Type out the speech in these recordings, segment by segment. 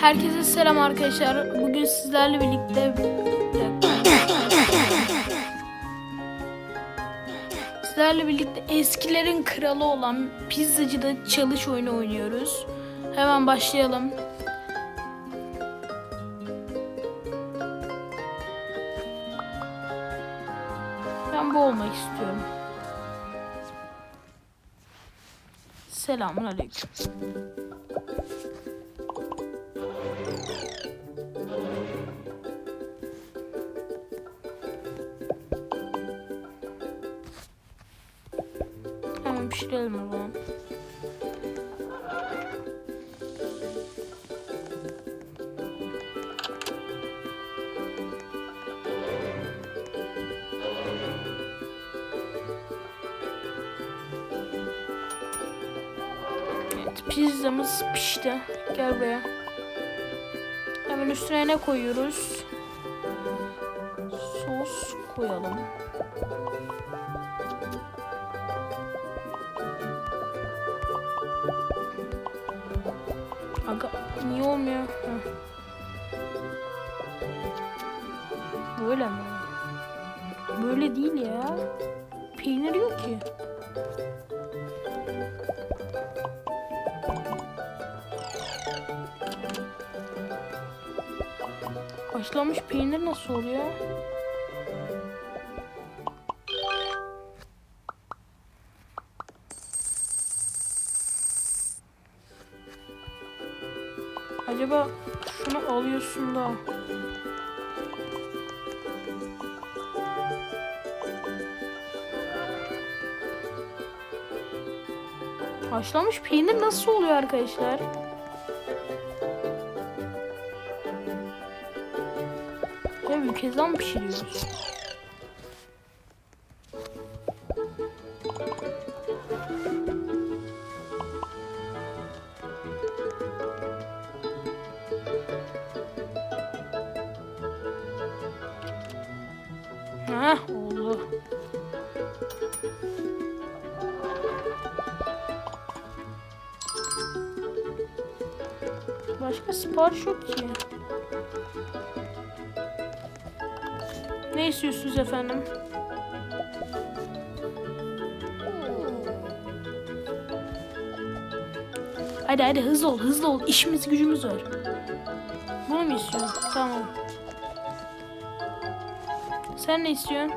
Herkese selam arkadaşlar. Bugün sizlerle birlikte Sizlerle birlikte eskilerin kralı olan pizzacıda çalış oyunu oynuyoruz. Hemen başlayalım. Ben bu olmak istiyorum. Selamun aleyküm. Pişirelim o zaman. Evet, pizzamız pişti. Gel buraya. Hemen üstüne ne koyuyoruz? Sos koyalım. Niye olmuyor? Böyle mi? Böyle değil ya. Peynir yok ki. Haşlanmış peynir nasıl oluyor? Şunu alıyorsun da Haşlanmış peynir nasıl oluyor arkadaşlar? Ya bir kez pişiriyoruz? Heh oldu. Başka sipariş yok ki. Ne istiyorsunuz efendim? Hadi hadi hızlı ol hızlı ol. İşimiz gücümüz var. Bunu mu istiyorsun? Tamam. Sen ne istiyorsun?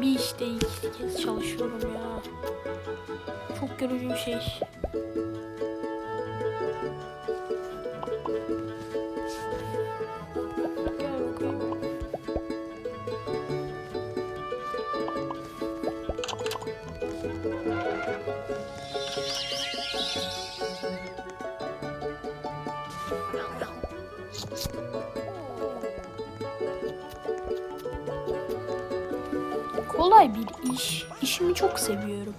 Bir işte iki kez çalışıyorum ya. Çok yorucu bir şey. Kolay bir iş. İşimi çok seviyorum.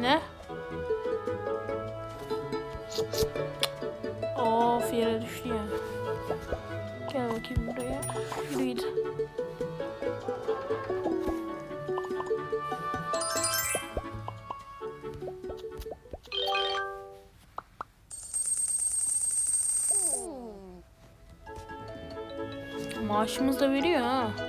Ne? Of yere düştü ya. Gel bakayım buraya. Yürü git. Maaşımız da veriyor ha.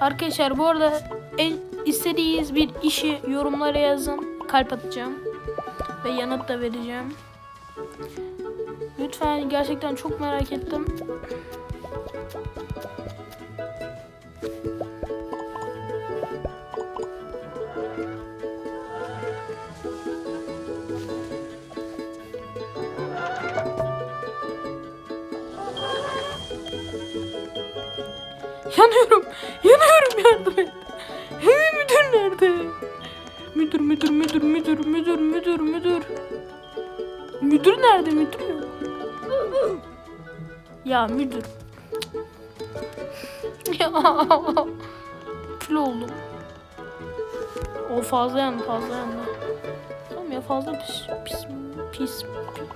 Arkadaşlar bu arada en istediğiniz bir işi yorumlara yazın. Kalp atacağım. Ve yanıt da vereceğim. Lütfen gerçekten çok merak ettim. Yanıyorum. Yanıyorum yardım et. Hey, müdür nerede? Müdür müdür müdür müdür müdür müdür müdür. Müdür nerede müdür. Ya müdür. Ya. Kül oldum. O fazla yandı fazla yandı. Tamam ya fazla pis pis pis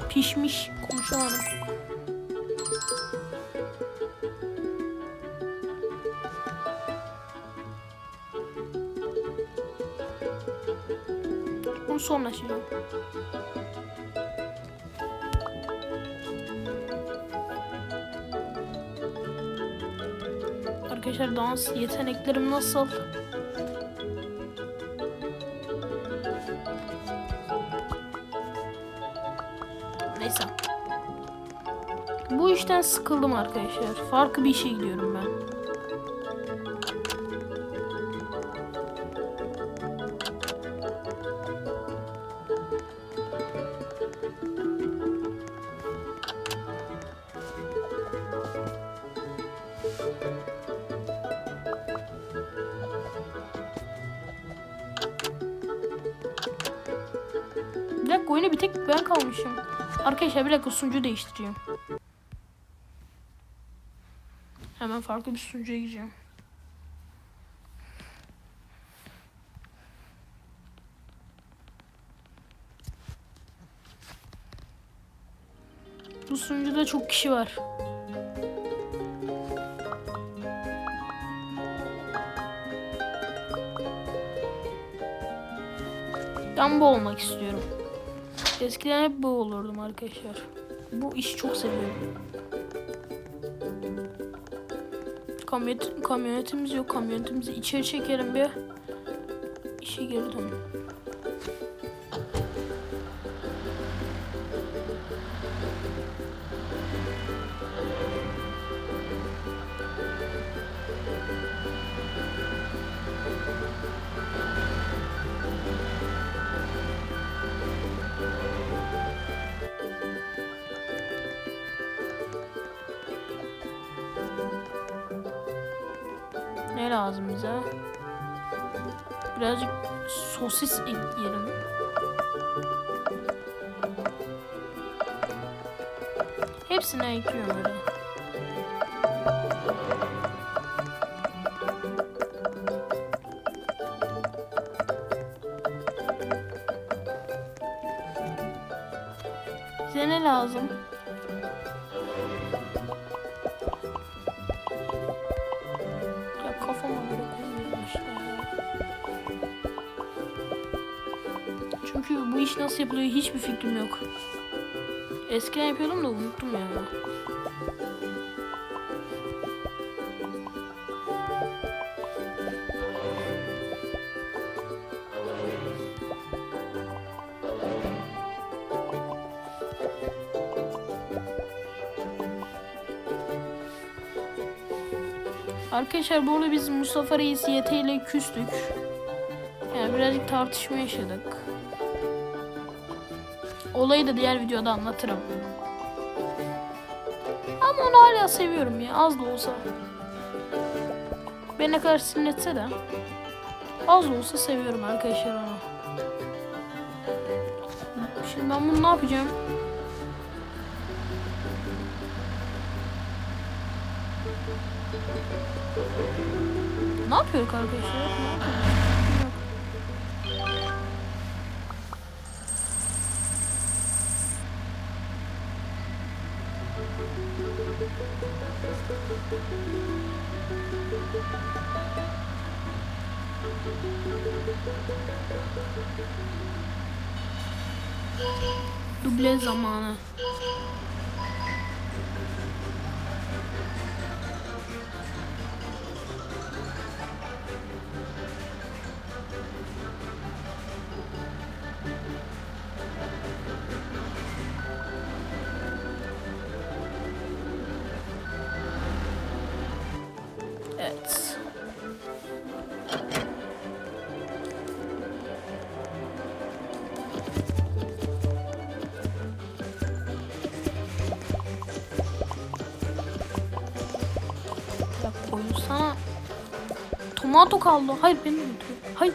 pişmiş konuşamadım. Sonra açacağım. Arkadaşlar dans yeteneklerim nasıl? Neyse. Bu işten sıkıldım arkadaşlar. Farklı bir işe gidiyorum ben. Arkadaşlar bir dakika sunucu değiştireceğim. Hemen farklı bir sunucuya gireceğim. Bu sunucuda çok kişi var. Ben olmak istiyorum. Eskiden hep bu olurdum arkadaşlar. Bu işi çok seviyorum. Kamyonet, kamyonetimiz yok. Kamyonetimizi içeri çekerim bir. İşe geri dön. Lazım bize? Birazcık sosis ekleyelim. Hepsine ekliyorum öyle. Size ne lazım? Yapılıyor hiçbir fikrim yok. Eskiden yapıyordum da unuttum ya. Arkadaşlar bu arada biz Mustafa Reis YT ile küstük. Yani birazcık tartışma yaşadık. Olayı da diğer videoda anlatırım. Ama onu hala seviyorum ya az da olsa. Beni ne kadar sinirletse de az da olsa seviyorum arkadaşlar onu. Şimdi ben bunu ne yapacağım? Ne yapıyor arkadaşlar? Ne yapıyor? Dublezão, mano. NATO kaldı. Hayır beni de götürüyor. Hayır.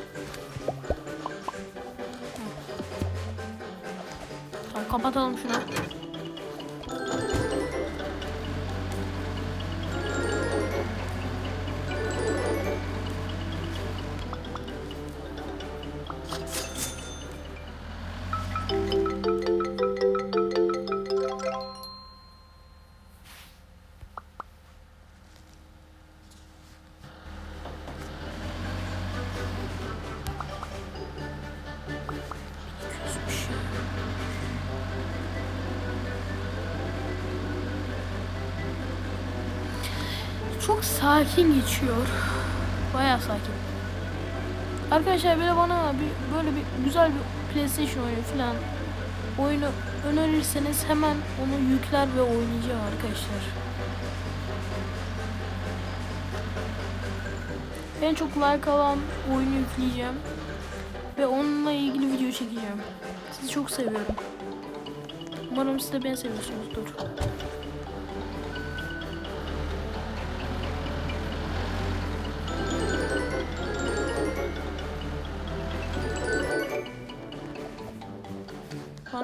Tamam kapatalım şunu. Çok sakin geçiyor. Bayağı sakin. Arkadaşlar de bana bir, böyle bir güzel bir PlayStation oyunu falan oyunu önerirseniz hemen onu yükler ve oynayacağım arkadaşlar. En çok like alan oyunu yükleyeceğim ve onunla ilgili video çekeceğim. Sizi çok seviyorum. Umarım siz de beni seviyorsunuzdur.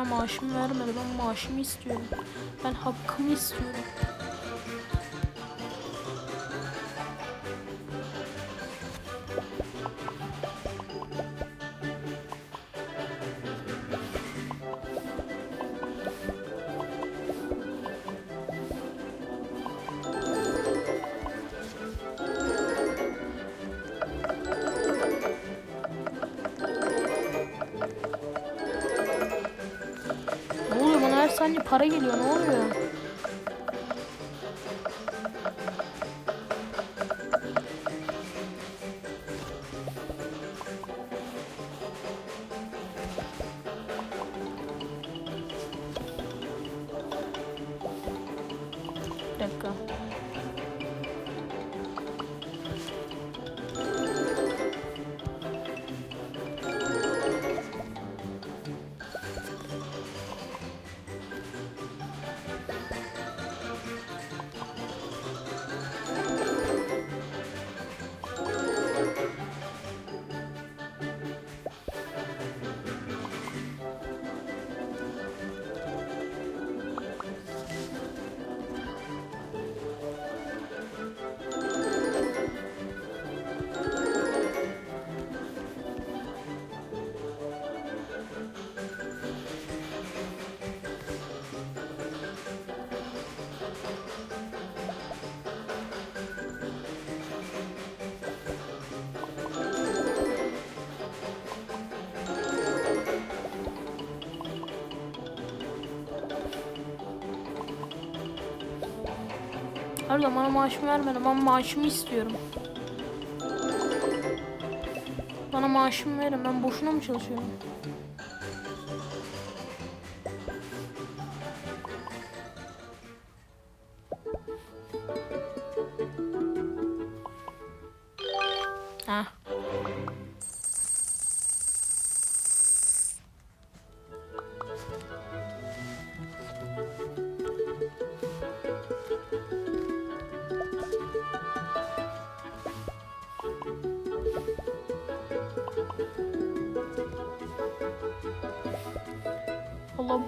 Bana maaşımı vermedi. Ben maaşımı istiyorum. Ben hakkımı istiyorum. Para geliyor ne oluyor? Harbiden bana maaşımı vermedi. Ben maaşımı istiyorum. Bana maaşımı verin. Ben boşuna mı çalışıyorum?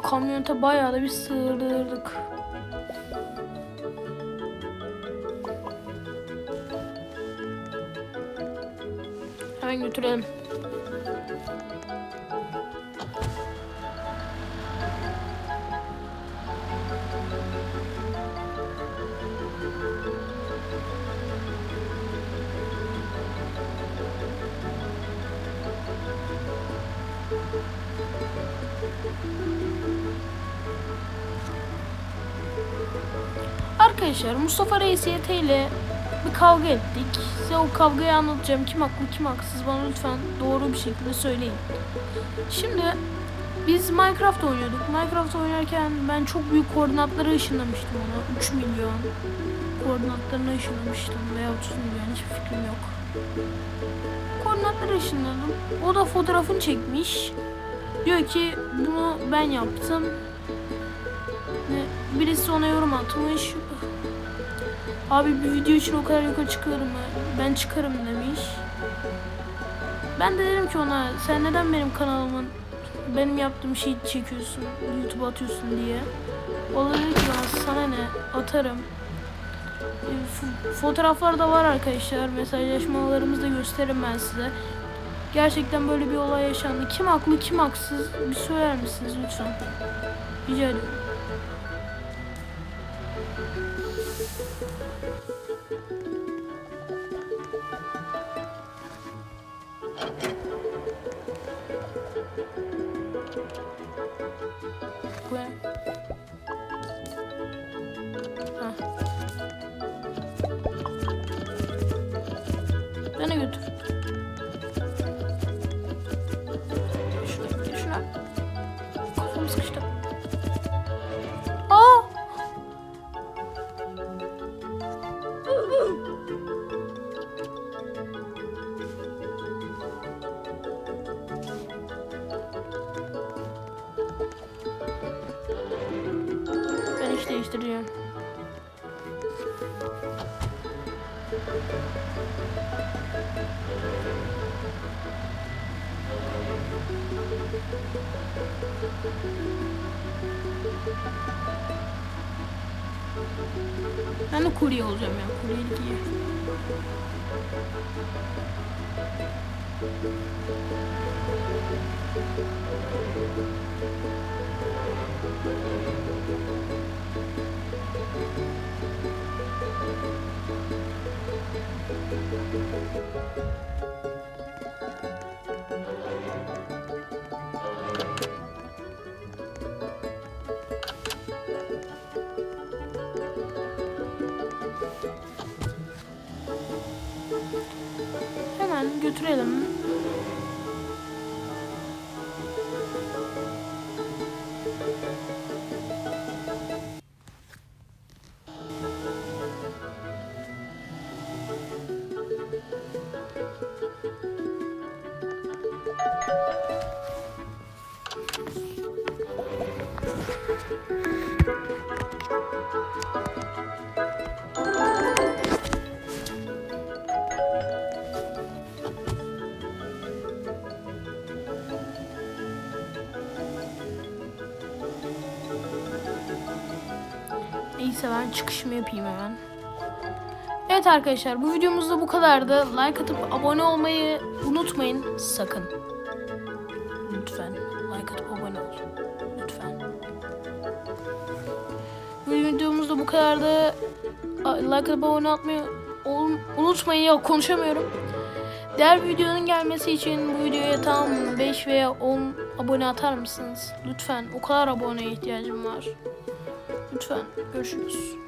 Kamyonete bayağı da bir sığdırdık. Hemen götürelim. Arkadaşlar Mustafa Reis YT ile bir kavga ettik. Size o kavgayı anlatacağım. Kim haklı kim haksız bana lütfen doğru bir şekilde söyleyin. Şimdi biz Minecraft oynuyorduk. Minecraft oynarken ben çok büyük koordinatlara ışınlamıştım ona. 3 milyon koordinatlarına ışınlamıştım veya 30 milyon hiçbir fikrim yok. Koordinatlara ışınladım. O da fotoğrafını çekmiş. Diyor ki bunu ben yaptım. Birisi ona yorum atmış. Abi bir video için o kadar yukarı çıkıyorum ben. Ben çıkarım demiş. Ben de dedim ki ona sen neden benim kanalımın benim yaptığım şeyi çekiyorsun, YouTube'a atıyorsun diye. O da dedi ki sana ne atarım. E, Fotoğraflar da var arkadaşlar. Mesajlaşmalarımızı da gösteririm ben size. Gerçekten böyle bir olay yaşandı. Kim haklı kim haksız bir söyler misiniz lütfen? Rica ediyorum. system. Kurye olacağım ya. Kuryelik iyi. Hemen götürelim. Neyse ben çıkışımı yapayım hemen. Evet arkadaşlar bu videomuz da bu kadardı. Like atıp abone olmayı unutmayın sakın. Lütfen like atıp abone ol. Lütfen. Bu videomuz da bu kadardı. Like atıp abone olmayı ol- unutmayın. Yok konuşamıyorum. Diğer videonun gelmesi için bu videoya tam 5 veya 10 abone atar mısınız? Lütfen o kadar aboneye ihtiyacım var. Lütfen görüşürüz.